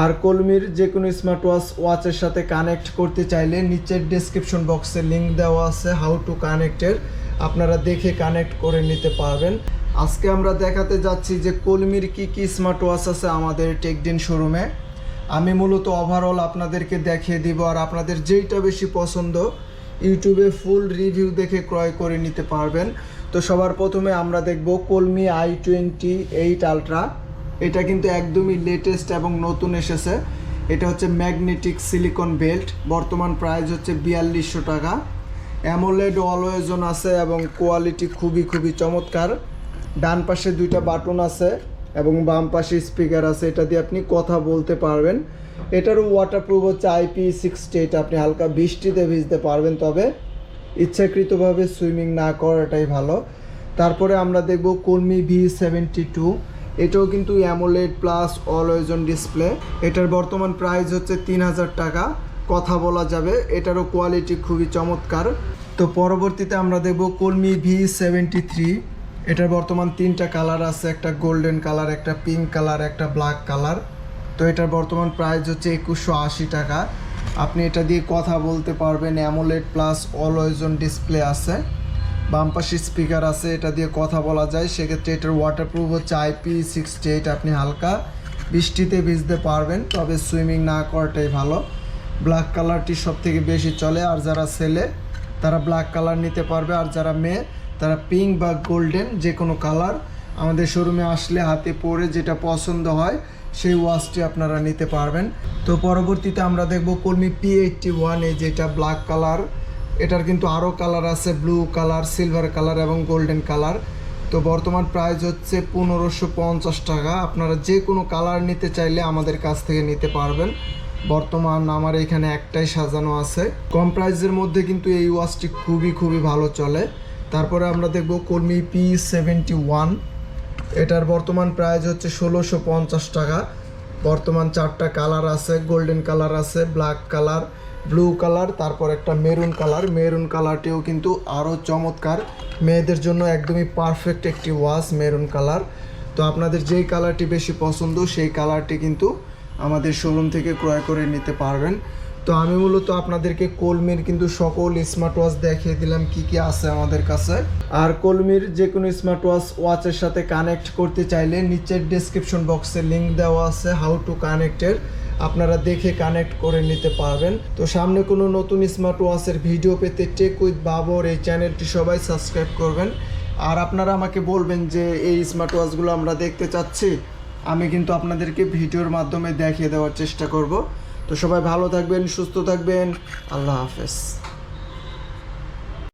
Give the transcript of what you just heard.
আর কলমির যে কোনো smart watch ওয়াচের সাথে কানেক্ট করতে চাইলে নিচের ডেসক্রিপশন বক্সে লিঙ্ক দেওয়া আছে হাউ টু কানেক্টের আপনারা দেখে কানেক্ট করে নিতে পারবেন। আজকে আমরা দেখাতে যাচ্ছি যে কলমির কি কি স্মার্ট ওয়াচ আছে আমাদের টেকডিন শোরুমে। আমি মূলত ওভারঅল আপনাদেরকে দেখিয়ে দিব আর আপনাদের যেইটা বেশি পছন্দ, ইউটিউবে ফুল রিভিউ দেখে ক্রয় করে নিতে পারবেন। তো সবার প্রথমে আমরা দেখব কলমি আই টোয়েন্টি এইট আলট্রা এটা কিন্তু একদমই লেটেস্ট এবং নতুন এসেছে। এটা হচ্ছে ম্যাগনেটিক সিলিকন বেল্ট বর্তমান প্রাইস হচ্ছে বিয়াল্লিশশো টাকা। অ্যামোলেড অলওয়েজন আছে এবং কোয়ালিটি খুবই খুবই চমৎকার। ডান পাশে দুইটা বাটন আছে এবং বাম পাশে স্পিকার আছে, এটা দিয়ে আপনি কথা বলতে পারবেন। এটারও ওয়াটারপ্রুফ হচ্ছে আইপি সিক্সটি এটা আপনি হালকা বৃষ্টিতে ভিজতে পারবেন, তবে ইচ্ছাকৃতভাবে সুইমিং না করাটাই ভালো। তারপরে আমরা দেখব কলমি ভি সেভেন্টি টু এটাও কিন্তু অ্যামোলেড প্লাস অলওয়েজন ডিসপ্লে এটার বর্তমান প্রাইস হচ্ছে তিন হাজার টাকা। কথা বলা যাবে, এটারও কোয়ালিটি খুবই চমৎকার। তো পরবর্তীতে আমরা দেখব কলমি ভি সেভেন্টি থ্রি এটার বর্তমান তিনটা কালার আছে, একটা গোল্ডেন কালার একটা পিঙ্ক কালার একটা ব্ল্যাক কালার তো এটার বর্তমান প্রাইস হচ্ছে একুশশো আশি টাকা। আপনি এটা দিয়ে কথা বলতে পারবেন অ্যামোলেড প্লাস অলওয়েজন ডিসপ্লে আছে। বাম পাশে স্পিকার আছে, এটা দিয়ে কথা বলা যায়। সেক্ষেত্রে এটার ওয়াটারপ্রুফ হচ্ছে আইপি সিক্সটি এইট আপনি হালকা বৃষ্টিতে ভিজতে পারবেন, তবে সুইমিং না করাটাই ভালো। ব্ল্যাক কালারটি সব থেকে বেশি চলে, আর যারা ছেলে, তারা ব্ল্যাক কালার নিতে পারবে, আর যারা মেয়ে, তারা পিঙ্ক বা গোল্ডেন যে কোনো কালার আমাদের শোরুমে আসলে হাতে পরে যেটা পছন্দ হয়, সেই ওয়াচটি আপনারা নিতে পারবেন। তো পরবর্তীতে আমরা দেখব কর্মী পি এইটটি ওয়ানে যেটা ব্ল্যাক কালার এটার কিন্তু আরও কালার আছে ব্লু কালার সিলভার কালার এবং গোল্ডেন কালার তো বর্তমান প্রাইস হচ্ছে পনেরোশো পঞ্চাশ টাকা। আপনারা যে কোনো কালার নিতে চাইলে আমাদের কাছ থেকে নিতে পারবেন। বর্তমান আমার এখানে একটাই সাজানো আছে। কম প্রাইসের মধ্যে কিন্তু এই ওয়াচটি খুবই খুবই ভালো চলে। তারপরে আমরা দেখব কলমি পি সেভেন্টি ওয়ান এটার বর্তমান প্রাইস হচ্ছে ষোলোশো পঞ্চাশ টাকা। বর্তমান চারটা কালার আছে গোল্ডেন কালার আছে ব্ল্যাক কালার ব্লু কালার, তারপর একটা মেরুন কালার। মেরুন কালারটিও কিন্তু আরও চমৎকার। মেয়েদের জন্য একদমই পারফেক্ট একটি ওয়াচ মেরুন কালার। তো আপনাদের যেই কালারটি বেশি পছন্দ, সেই কালারটি কিন্তু আমাদের শোরুম থেকে ক্রয় করে নিতে পারবেন। তো আমি মূলত আপনাদেরকে কলমির কিন্তু সকল স্মার্ট ওয়াচ দেখিয়ে দিলাম, কি কি আছে আমাদের কাছে। আর কলমির যে কোনো স্মার্ট ওয়াচ ওয়াচের সাথে কানেক্ট করতে চাইলে নিচের ডেসক্রিপশন বক্সে লিঙ্ক দেওয়া আছে হাউ টু কানেক্টের আপনারা দেখে কানেক্ট করে নিতে পারবেন। তো সামনে কোনো নতুন স্মার্ট ওয়াচের ভিডিও পেতে টেক উইথ বাবর এই চ্যানেলটি সবাই সাবস্ক্রাইব করবেন। আর আপনারা আমাকে বলবেন যে এই স্মার্ট ওয়াচগুলো আমরা দেখতে চাচ্ছি, আমি কিন্তু আপনাদেরকে ভিডিওর মাধ্যমে দেখিয়ে দেওয়ার চেষ্টা করব। তো সবাই ভালো থাকবেন, সুস্থ থাকবেন, আল্লাহ হাফেজ।